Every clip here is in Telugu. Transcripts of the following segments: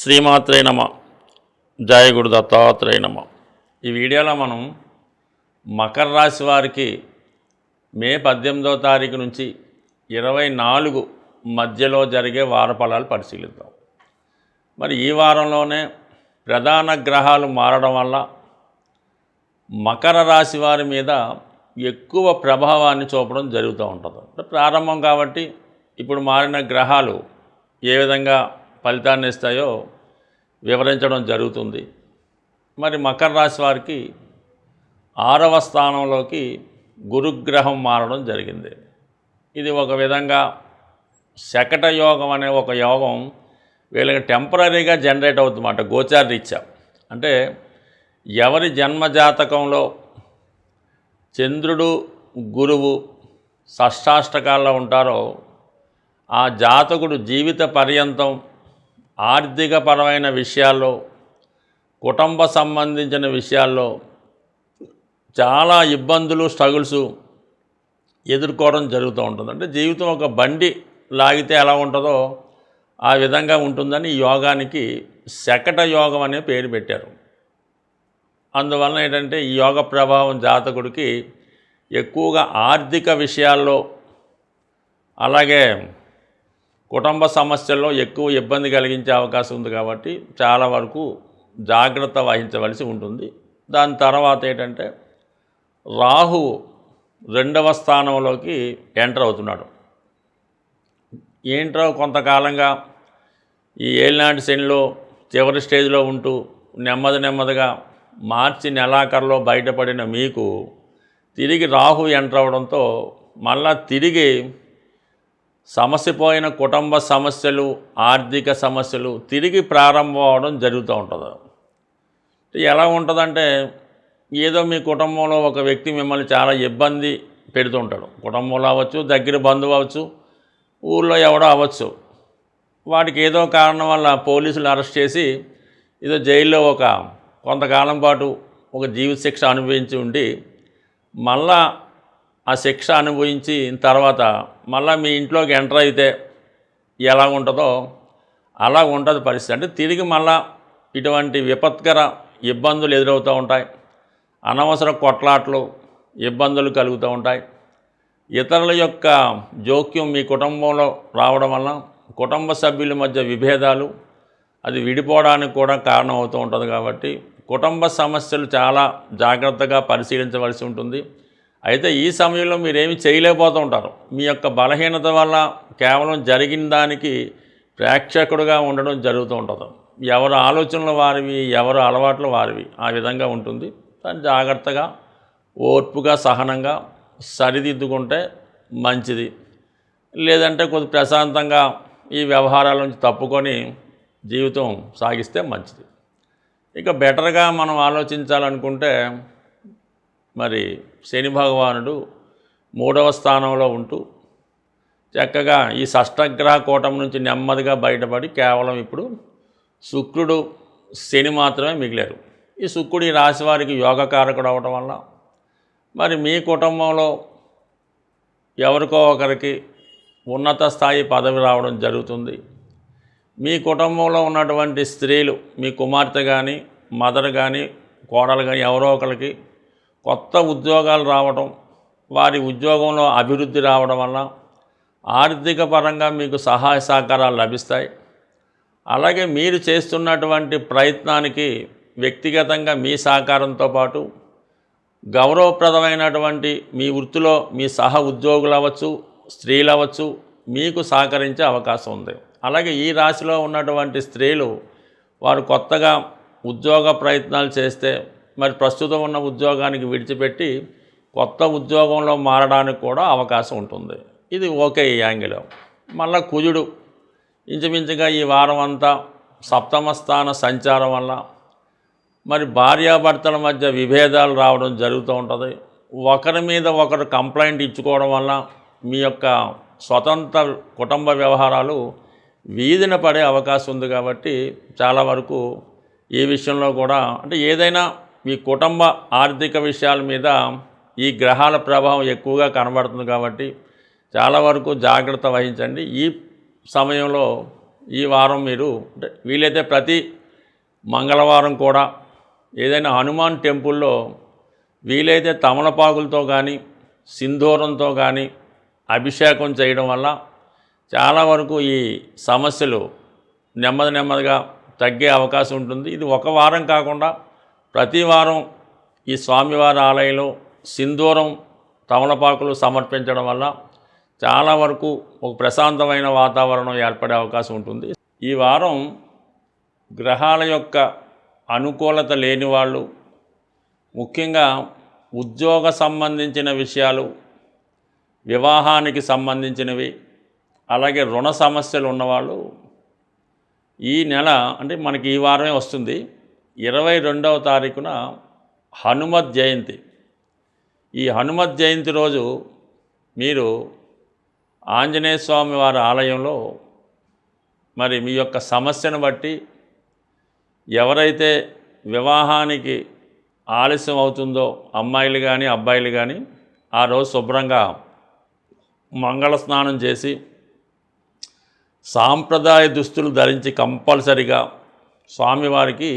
శ్రీమాత్రే నమ. జయ గురు దత్తాత్రేయ నమ. ఈ వీడియోలో మనం మకర రాశి వారికి మే పద్దెనిమిదవ తారీఖు నుంచి ఇరవై నాలుగు మధ్యలో జరిగే వార ఫలాలు పరిశీలిద్దాం. మరి ఈ వారంలోనే ప్రధాన గ్రహాలు మారడం వల్ల మకర రాశి వారి మీద ఎక్కువ ప్రభావాన్ని చూపడం జరుగుతూ ఉంటుంది. అంటే ప్రారంభం కాబట్టి ఇప్పుడు మారిన గ్రహాలు ఏ విధంగా ఫలితాన్ని ఇస్తాయో వివరించడం జరుగుతుంది. మరి మకర రాశి వారికి ఆరవ స్థానంలోకి గురుగ్రహం మారడం జరిగింది. ఇది ఒక విధంగా శకట యోగం అనే ఒక యోగం వీళ్ళకి టెంపరీగా జనరేట్ అవుతుందన్నమాట గోచార రీత్యా. అంటే ఎవరి జన్మజాతకంలో చంద్రుడు గురువు షష్టాష్టకాల్లో ఉంటారో ఆ జాతకుడు జీవిత పర్యంతం ఆర్థికపరమైన విషయాల్లో కుటుంబ సంబంధించిన విషయాల్లో చాలా ఇబ్బందులు స్ట్రగుల్స్ ఎదుర్కోవడం జరుగుతూ ఉంటుంది. అంటే జీవితం ఒక బండి లాగితే ఎలా ఉంటుందో ఆ విధంగా ఉంటుందని ఈ యోగానికి శకట యోగం అనే పేరు పెట్టారు. అందువలన ఏంటంటే ఈ యోగ ప్రభావం జాతకుడికి ఎక్కువగా ఆర్థిక విషయాల్లో అలాగే కుటుంబ సమస్యల్లో ఎక్కువ ఇబ్బంది కలిగించే అవకాశం ఉంది కాబట్టి చాలా వరకు జాగ్రత్త వహించవలసి ఉంటుంది. దాని తర్వాత ఏంటంటే రాహు రెండవ స్థానంలోకి ఎంటర్ అవుతున్నాడు. ఏంటో కొంతకాలంగా ఈ ఏలినాటి శనిలో చివరి స్టేజ్లో ఉంటూ నెమ్మది నెమ్మదిగా మార్చి నెలాఖరులో బయటపడిన మీకు తిరిగి రాహు ఎంటర్ అవడంతో మళ్ళా తిరిగి సమస్యపోయిన కుటుంబ సమస్యలు ఆర్థిక సమస్యలు తిరిగి ప్రారంభం అవడం జరుగుతూ ఉంటుంది. ఎలా ఉంటుందంటే ఏదో మీ కుటుంబంలో ఒక వ్యక్తి మిమ్మల్ని చాలా ఇబ్బంది పెడుతుంటాడు. కుటుంబంలో అవ్వచ్చు దగ్గర బంధువు అవ్వచ్చు ఊళ్ళో ఎవడో అవ్వచ్చు. వాడికి ఏదో కారణం వల్ల పోలీసులు అరెస్ట్ చేసి ఏదో జైల్లో ఒక కొంతకాలం పాటు ఒక జీవిత శిక్ష అనుభవించి ఉండి మళ్ళా ఆ శిక్ష అనుభవించి తర్వాత మళ్ళీ మీ ఇంట్లోకి ఎంటర్ అయితే ఎలా ఉంటుందో అలా ఉంటుంది పరిస్థితి. అంటే తిరిగి మళ్ళా ఇటువంటి విపత్కర ఇబ్బందులు ఎదురవుతూ ఉంటాయి. అనవసర కొట్లాట్లు ఇబ్బందులు కలుగుతూ ఉంటాయి. ఇతరుల యొక్క జోక్యం మీ కుటుంబంలో రావడం వల్ల కుటుంబ సభ్యుల మధ్య విభేదాలు అది విడిపోవడానికి కూడా కారణం అవుతూ ఉంటుంది కాబట్టి కుటుంబ సమస్యలు చాలా జాగ్రత్తగా పరిశీలించవలసి ఉంటుంది. అయితే ఈ సమయంలో మీరేమి చేయలేకపోతూ ఉంటారు. మీ యొక్క బలహీనత వల్ల కేవలం జరిగిన దానికి ప్రేక్షకుడుగా ఉండడం జరుగుతూ ఉంటుంది. ఎవరు ఆలోచనలు వారివి ఎవరు అలవాట్లు వారివి ఆ విధంగా ఉంటుంది. దాన్ని జాగ్రత్తగా ఓర్పుగా సహనంగా సరిదిద్దుకుంటే మంచిది. లేదంటే కొద్ది ప్రశాంతంగా ఈ వ్యవహారాల నుంచి తప్పుకొని జీవితం సాగిస్తే మంచిది. ఇక బెటర్గా మనం ఆలోచించాలనుకుంటే మరి శని భగవానుడు మూడవ స్థానంలో ఉంటూ చక్కగా ఈ షష్టగ్రహ కూటం నుంచి నెమ్మదిగా బయటపడి కేవలం ఇప్పుడు శుక్రుడు శని మాత్రమే మిగిలారు. ఈ శుక్రుడు ఈ రాశి వారికి యోగకారకుడు అవడం వల్ల మరి మీ కుటుంబంలో ఎవరికో ఒకరికి ఉన్నత స్థాయి పదవి రావడం జరుగుతుంది. మీ కుటుంబంలో ఉన్నటువంటి స్త్రీలు మీ కుమార్తె కానీ మదర్ కానీ కోడలు కానీ ఎవరో ఒకరికి కొత్త ఉద్యోగాలు రావడం వారి ఉద్యోగంలో అభివృద్ధి రావడం వల్ల ఆర్థిక పరంగా మీకు సహాయ సహకారాలు లభిస్తాయి. అలాగే మీరు చేస్తున్నటువంటి ప్రయత్నానికి వ్యక్తిగతంగా మీ సహకారంతో పాటు గౌరవప్రదమైనటువంటి మీ వృత్తిలో మీ సహ ఉద్యోగులు అవ్వచ్చు స్త్రీలు అవ్వచ్చు మీకు సహకరించే అవకాశం ఉంది. అలాగే ఈ రాశిలో ఉన్నటువంటి స్త్రీలు వారు కొత్తగా ఉద్యోగ ప్రయత్నాలు చేస్తే మరి ప్రస్తుతం ఉన్న ఉద్యోగానికి విడిచిపెట్టి కొత్త ఉద్యోగంలో మారడానికి కూడా అవకాశం ఉంటుంది. ఇది ఓకే ఈ యాంగిల్. మళ్ళా కుజుడు ఇంచుమించుగా ఈ వారం అంతా సప్తమ స్థాన సంచారం వల్ల మరి భార్యాభర్తల మధ్య విభేదాలు రావడం జరుగుతూ ఉంటుంది. ఒకరి మీద ఒకరు కంప్లైంట్ ఇచ్చుకోవడం వల్ల మీ యొక్క స్వతంత్ర కుటుంబ వ్యవహారాలు వీధిన పడే అవకాశం ఉంది కాబట్టి చాలా వరకు ఈ విషయంలో కూడా అంటే ఏదైనా మీ కుటుంబ ఆర్థిక విషయాల మీద ఈ గ్రహాల ప్రభావం ఎక్కువగా కనబడుతుంది కాబట్టి చాలా వరకు జాగ్రత్త వహించండి. ఈ సమయంలో ఈ వారం మీరు వీలైతే ప్రతి మంగళవారం కూడా ఏదైనా హనుమాన్ టెంపుల్లో వీలైతే తమలపాకులతో కానీ సింధూరంతో కానీ అభిషేకం చేయడం వల్ల చాలా వరకు ఈ సమస్యలు నెమ్మది నెమ్మదిగా తగ్గే అవకాశం ఉంటుంది. ఇది ఒక వారం కాకుండా ప్రతి వారం ఈ స్వామివారి ఆలయంలో సింధూరం తమలపాకులు సమర్పించడం వల్ల చాలా వరకు ఒక ప్రశాంతమైన వాతావరణం ఏర్పడే అవకాశం ఉంటుంది. ఈ వారం గ్రహాల యొక్క అనుకూలత లేని వాళ్ళు ముఖ్యంగా ఉద్యోగ సంబంధించిన విషయాలు వివాహానికి సంబంధించినవి అలాగే రుణ సమస్యలు ఉన్నవాళ్ళు ఈ నెల అంటే మనకి ఈ వారమే వస్తుంది. ఇరవై రెండవ తారీఖున హనుమత్ జయంతి. ఈ హనుమత్ జయంతి రోజు మీరు ఆంజనేయ స్వామి వారి ఆలయంలో మరి మీ యొక్క సమస్యను బట్టి ఎవరైతే వివాహానికి ఆలస్యం అవుతుందో అమ్మాయిలు కానీ అబ్బాయిలు కానీ ఆ రోజు శుభ్రంగా మంగళ స్నానం చేసి సాంప్రదాయ దుస్తులు ధరించి కంపల్సరిగా స్వామివారికి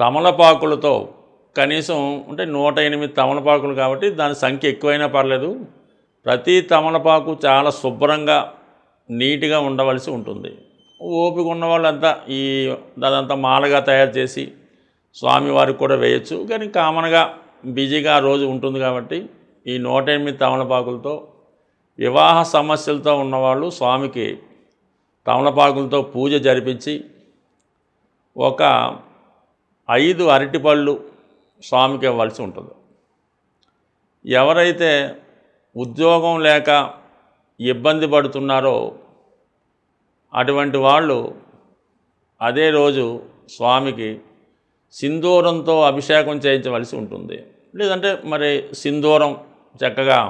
తమలపాకులతో కనీసం అంటే నూట ఎనిమిది తమలపాకులు కాబట్టి దాని సంఖ్య ఎక్కువైనా పర్లేదు. ప్రతి తమలపాకు చాలా శుభ్రంగా నీట్గా ఉండవలసి ఉంటుంది. ఓపిక ఉన్న వాళ్ళంతా ఈ అదంతా మాలగా తయారు చేసి స్వామివారికి కూడా వేయచ్చు. కానీ కామన్గా బిజీగా ఆ రోజు ఉంటుంది కాబట్టి ఈ నూట ఎనిమిది తమలపాకులతో వివాహ సమస్యలతో ఉన్నవాళ్ళు స్వామికి తమలపాకులతో పూజ జరిపించి ఒక ఐదు అరటిపళ్ళు స్వామికి ఇవ్వాల్సి ఉంటుంది. ఎవరైతే ఉద్యోగం లేక ఇబ్బంది పడుతున్నారో అటువంటి వాళ్ళు అదే రోజు స్వామికి సింధూరంతో అభిషేకం చేయించవలసి ఉంటుంది. లేదంటే మరి సింధూరం చక్కగా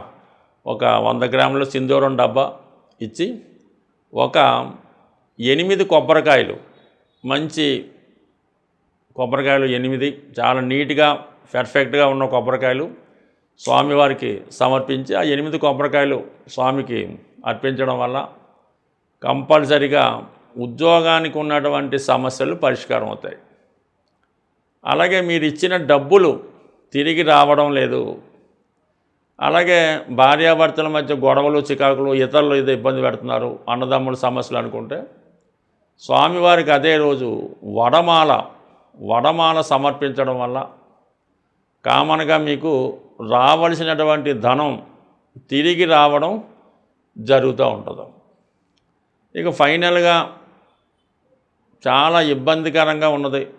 ఒక వంద గ్రాముల సింధూరం డబ్బా ఇచ్చి ఒక ఎనిమిది కొబ్బరికాయలు మంచి కొబ్బరికాయలు ఎనిమిది. చాలా నీట్గా పర్ఫెక్ట్గా ఉన్న కొబ్బరికాయలు స్వామివారికి సమర్పించి ఆ ఎనిమిది కొబ్బరికాయలు స్వామికి అర్పించడం వల్ల కంపల్సరిగా ఉద్యోగానికి ఉన్నటువంటి సమస్యలు పరిష్కారం అవుతాయి. అలాగే మీరు ఇచ్చిన డబ్బులు తిరిగి రావడం లేదు. అలాగే భార్యాభర్తల మధ్య గొడవలు చికాకులు ఇతరులు ఏదో ఇబ్బంది పెడుతున్నారు అన్నదమ్ముల సమస్యలు అనుకుంటే స్వామివారికి అదే రోజు వడమాల వడమాల సమర్పించడం వల్ల కామన్గా మీకు రావలసినటువంటి ధనం తిరిగి రావడం జరుగుతూ ఉంటుంది. ఇక ఫైనల్గా చాలా ఇబ్బందికరంగా ఉన్నది.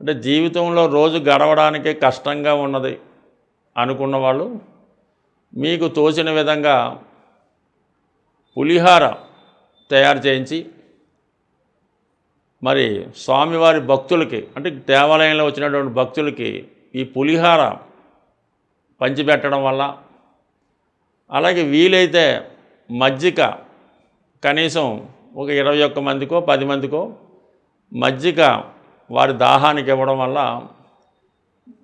అంటే జీవితంలో రోజు గడవడానికే కష్టంగా ఉన్నది అనుకున్న వాళ్ళు మీకు తోచిన విధంగా పులిహార తయారు చేయించి మరి స్వామివారి భక్తులకి అంటే దేవాలయంలో వచ్చినటువంటి భక్తులకి ఈ పులిహార పంచిపెట్టడం వల్ల అలాగే వీలైతే మజ్జిగ కనీసం ఒక ఇరవై ఒక్క మందికో పది మందికో మజ్జిగ వారి దాహానికి ఇవ్వడం వల్ల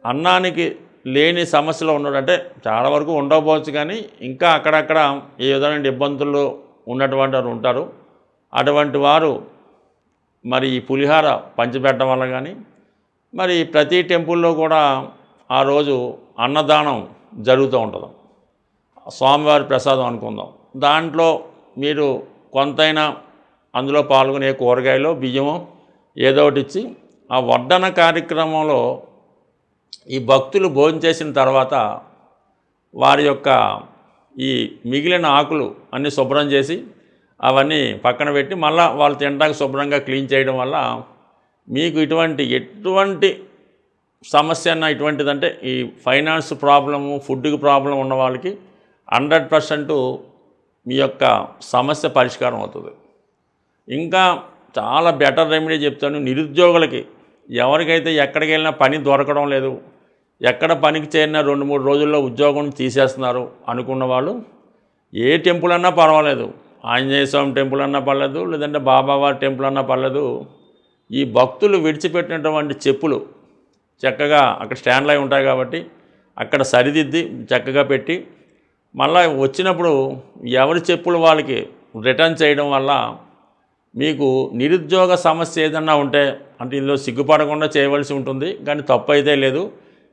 అన్నానికి లేని సమస్యలు ఉన్నాడు. అంటే చాలా వరకు ఉండకపోవచ్చు కానీ ఇంకా అక్కడక్కడ ఏ విధమైన ఇబ్బందులు ఉన్నటువంటి వారు ఉంటారు. అటువంటి వారు మరి ఈ పులిహార పంచిపెట్టడం వల్ల కానీ మరి ప్రతి టెంపుల్లో కూడా ఆ రోజు అన్నదానం జరుగుతూ ఉంటుంది. స్వామివారి ప్రసాదం అనుకుందాం. దాంట్లో మీరు కొంతైనా అందులో పాల్గొనే కూరగాయలు బియ్యము ఏదో ఒకటి ఇచ్చి ఆ వడ్డన కార్యక్రమంలో ఈ భక్తులు భోజనం చేసిన తర్వాత వారి యొక్క ఈ మిగిలిన ఆకులు అన్నీ శుభ్రం చేసి అవన్నీ పక్కన పెట్టి మళ్ళీ వాళ్ళు తినడానికి శుభ్రంగా క్లీన్ చేయడం వల్ల మీకు ఇటువంటి ఎటువంటి సమస్య అన్న ఇటువంటిదంటే ఈ ఫైనాన్స్ ప్రాబ్లము ఫుడ్కి ప్రాబ్లం ఉన్న వాళ్ళకి హండ్రెడ్ పర్సెంట్ మీ యొక్క సమస్య పరిష్కారం అవుతుంది. ఇంకా చాలా బెటర్ రెమెడీ చెప్తాను నిరుద్యోగులకి ఎవరికైతే ఎక్కడికి వెళ్ళినా పని దొరకడం లేదు ఎక్కడ పనికి చేరినా రెండు మూడు రోజుల్లో ఉద్యోగం తీసేస్తున్నారు అనుకున్న వాళ్ళు ఏ టెంపుల్ అన్నా పర్వాలేదు. ఆంజనేయ స్వామి టెంపుల్ అన్నా పర్లేదు లేదంటే బాబావారి టెంపుల్ అన్నా పర్లేదు. ఈ భక్తులు విడిచిపెట్టినటువంటి చెప్పులు చక్కగా అక్కడ స్టాండ్లు అయి ఉంటాయి కాబట్టి అక్కడ సరిదిద్ది చక్కగా పెట్టి మళ్ళీ వచ్చినప్పుడు ఎవరి చెప్పులు వాళ్ళకి రిటర్న్ చేయడం వల్ల మీకు నిరుద్యోగ సమస్య ఏదన్నా ఉంటే అంటే ఇందులో సిగ్గుపడకుండా చేయవలసి ఉంటుంది కానీ తప్పు అయితే లేదు.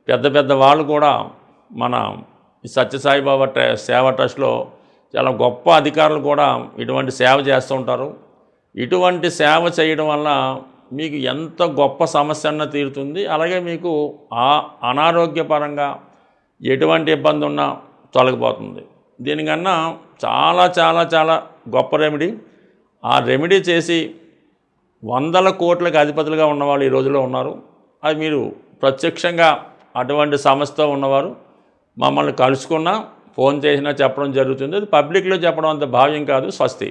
పెద్ద పెద్ద వాళ్ళు కూడా మన సత్యసాయిబాబా ట్ర సేవ ట్రస్ట్లో చాలా గొప్ప అధికారులు కూడా ఇటువంటి సేవ చేస్తూ ఉంటారు. ఇటువంటి సేవ చేయడం వల్ల మీకు ఎంత గొప్ప సమస్య అన్న తీరుతుంది. అలాగే మీకు ఆ అనారోగ్యపరంగా ఎటువంటి ఇబ్బంది ఉన్నా తొలగిపోతుంది. దీనికన్నా చాలా చాలా చాలా గొప్ప రెమెడీ ఆ రెమెడీ చేసి వందల కోట్లకు అధిపతులుగా ఉన్నవాళ్ళు ఈ రోజులో ఉన్నారు. అది మీరు ప్రత్యక్షంగా అటువంటి సమస్యతో ఉన్నవారు మమ్మల్ని కలుసుకున్నా ఫోన్ చేసినా చెప్పడం జరుగుతుంది. అది పబ్లిక్లో చెప్పడం అంత భావ్యం కాదు స్వస్తి.